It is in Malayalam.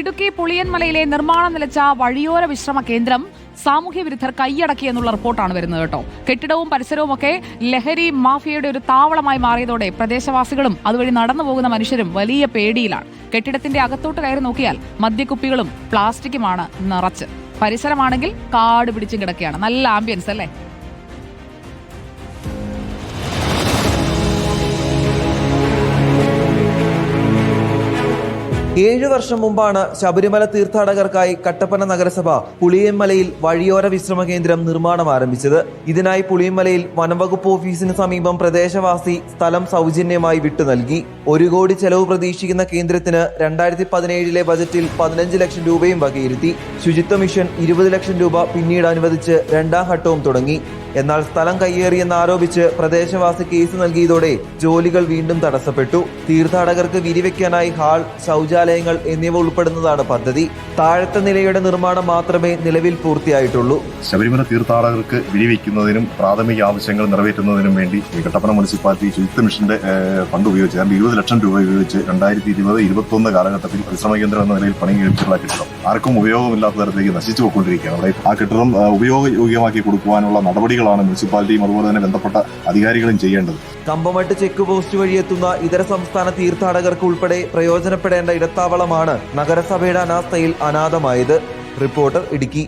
ഇടുക്കി പുളിയൻമലയിലെ നിർമ്മാണം നിലച്ച വഴിയോര വിശ്രമ കേന്ദ്രം സാമൂഹ്യ വിരുദ്ധർ കൈയടക്കി എന്നുള്ള റിപ്പോർട്ടാണ് വരുന്നത് കേട്ടോ. കെട്ടിടവും പരിസരവും ഒക്കെ ലഹരി മാഫിയയുടെ ഒരു താവളമായി മാറിയതോടെ പ്രദേശവാസികളും അതുവഴി നടന്നു പോകുന്ന മനുഷ്യരും വലിയ പേടിയിലാണ്. കെട്ടിടത്തിന്റെ അകത്തോട്ട് കയറി നോക്കിയാൽ മദ്യക്കുപ്പികളും പ്ലാസ്റ്റിക്കുമാണ് നിറച്ച്. പരിസരമാണെങ്കിൽ കാട് പിടിച്ചും കിടക്കുകയാണ്. നല്ല ആംബിയൻസ് അല്ലേ? ഏഴു വർഷം മുമ്പാണ് ശബരിമല തീർത്ഥാടകർക്കായി കട്ടപ്പന നഗരസഭ പുളിയമ്മലയിൽ വഴിയോര വിശ്രമ കേന്ദ്രം നിർമ്മാണം ആരംഭിച്ചത്. ഇതിനായി പുളിയമ്മലയിൽ വനംവകുപ്പ് ഓഫീസിന് സമീപം പ്രദേശവാസി സ്ഥലം സൗജന്യമായി വിട്ടു നൽകി. ഒരു കോടി ചെലവ് പ്രതീക്ഷിക്കുന്ന കേന്ദ്രത്തിന് രണ്ടായിരത്തി പതിനേഴിലെ ബജറ്റിൽ പതിനഞ്ച് ലക്ഷം രൂപയും വകയിരുത്തി. ശുചിത്വ മിഷൻ ഇരുപത് ലക്ഷം രൂപ പിന്നീട് അനുവദിച്ച് രണ്ടാം ഘട്ടവും തുടങ്ങി. എന്നാൽ സ്ഥലം കയ്യേറിയെന്ന് ആരോപിച്ച് പ്രദേശവാസി കേസ് നൽകിയതോടെ ജോലികൾ വീണ്ടും തടസ്സപ്പെട്ടു. തീർത്ഥാടകർക്ക് വിരിവെക്കാനായി ഹാൾ ശൗചാലയങ്ങൾ എന്നിവ ഉൾപ്പെടുന്നതാണ് പദ്ധതി. താഴത്തെ നിലയുടെ നിർമ്മാണം മാത്രമേ നിലവിൽ പൂർത്തിയായിട്ടുള്ളൂ. ശബരിമല തീർത്ഥാടകർക്ക് വിരിവയ്ക്കുന്നതിനും പ്രാഥമിക ആവശ്യങ്ങൾ നിറവേറ്റുന്നതിനും വേണ്ടി കട്ടപ്പന മുനിസിപ്പാലിറ്റി ശുചിത്വ മിഷന്റെ ഫണ്ട് ഉപയോഗിച്ച് ഇരുപത് ലക്ഷം രൂപ ഉപയോഗിച്ച് രണ്ടായിരത്തി ഇരുപത് ഇരുപത്തൊന്ന് കാലഘട്ടത്തിൽ പരിശ്രമ കേന്ദ്രം എന്ന നിലയിൽ പണി കഴിപ്പിച്ചുള്ള കെട്ടിടം. ആർക്കും ഉപയോഗമില്ലാത്ത തരത്തിലേക്ക് നശിച്ചു പോയിക്കൊണ്ടിരിക്കുകയാണ്. ആ കെട്ടിടം ഉപയോഗയോഗ്യമാക്കി കൊടുക്കുവാനുള്ള നടപടികളാണ് മുനിസിപ്പാലിറ്റിയും അതുപോലെ തന്നെ ബന്ധപ്പെട്ട അധികാരികളും ചെയ്യേണ്ടത്. കമ്പമട്ട് ചെക്ക് പോസ്റ്റ് വഴി എത്തുന്ന ഇതര സംസ്ഥാന തീർത്ഥാടകർക്ക് ഉൾപ്പെടെ പ്രയോജനപ്പെടേണ്ട ഇടത്താവളമാണ് നഗരസഭയുടെ അനാസ്ഥയിൽ അനാഥമായത്. റിപ്പോർട്ടർ ഇടുക്കി.